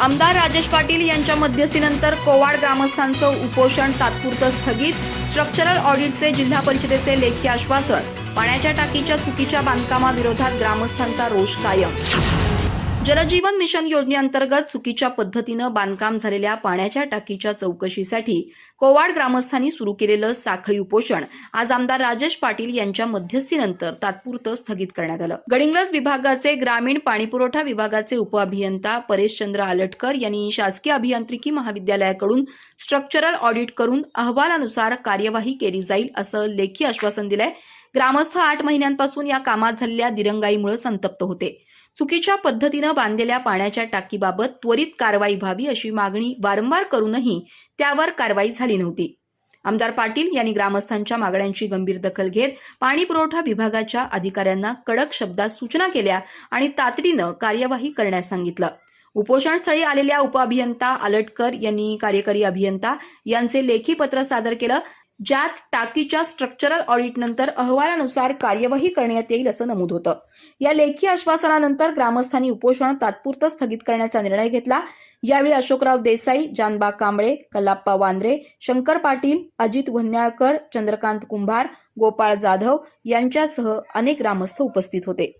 आमदार राजेश पाटील यांच्या मध्यस्थीनंतर कोवाड ग्रामस्थांचं उपोषण तात्पुरतं स्थगित. स्ट्रक्चरल ऑडिटचे जिल्हा परिषदेचे लेखी आश्वासन. पाण्याच्या टाकीच्या चुकीच्या बांधकामाविरोधात ग्रामस्थांचा रोष कायम. जलजीवन मिशन योजनेअंतर्गत चुकीच्या पद्धतीनं बांधकाम झालेल्या पाण्याच्या टाकीच्या चौकशीसाठी कोवाड ग्रामस्थांनी सुरू केलेलं साखळी उपोषण आज आमदार राजेश पाटील यांच्या मध्यस्थीनंतर तात्पुरतं स्थगित करण्यात आलं. गडिंग्लज विभागाचे ग्रामीण पाणीपुरवठा विभागाचे उपअभियंता परेशचंद्र आलटकर यांनी शासकीय अभियांत्रिकी महाविद्यालयाकडून स्ट्रक्चरल ऑडिट करून अहवालानुसार कार्यवाही केली जाईल असं लेखी आश्वासन दिलंय. ग्रामस्थ आठ महिन्यांपासून या कामात झालेल्या दिरंगाईमुळे संतप्त होते. चुकीच्या पद्धतीनं बांधलेल्या पाण्याच्या टाकीबाबत त्वरित कारवाई व्हावी अशी मागणी वारंवार करूनही त्यावर कारवाई झाली नव्हती. आमदार पाटील यांनी ग्रामस्थांच्या मागण्यांची गंभीर दखल घेत पाणी पुरवठा विभागाच्या अधिकाऱ्यांना कडक शब्दात सूचना केल्या आणि तातडीनं कार्यवाही करण्यास सांगितलं. उपोषणस्थळी आलेल्या उपअभियंता आलटकर यांनी कार्यकारी अभियंता यांचे लेखी पत्र सादर केलं ज्यात टाकीच्या स्ट्रक्चरल ऑडिटनंतर अहवालानुसार कार्यवाही करण्यात येईल असं नमूद होतं. या लेखी आश्वासनानंतर ग्रामस्थांनी उपोषण तात्पुरतं स्थगित करण्याचा निर्णय घेतला. यावेळी अशोकराव देसाई जानबा कांबळे कलाप्पा वांद्रे शंकर पाटील अजित वन्याळकर चंद्रकांत कुंभार गोपाळ जाधव यांच्यासह अनेक ग्रामस्थ उपस्थित होते.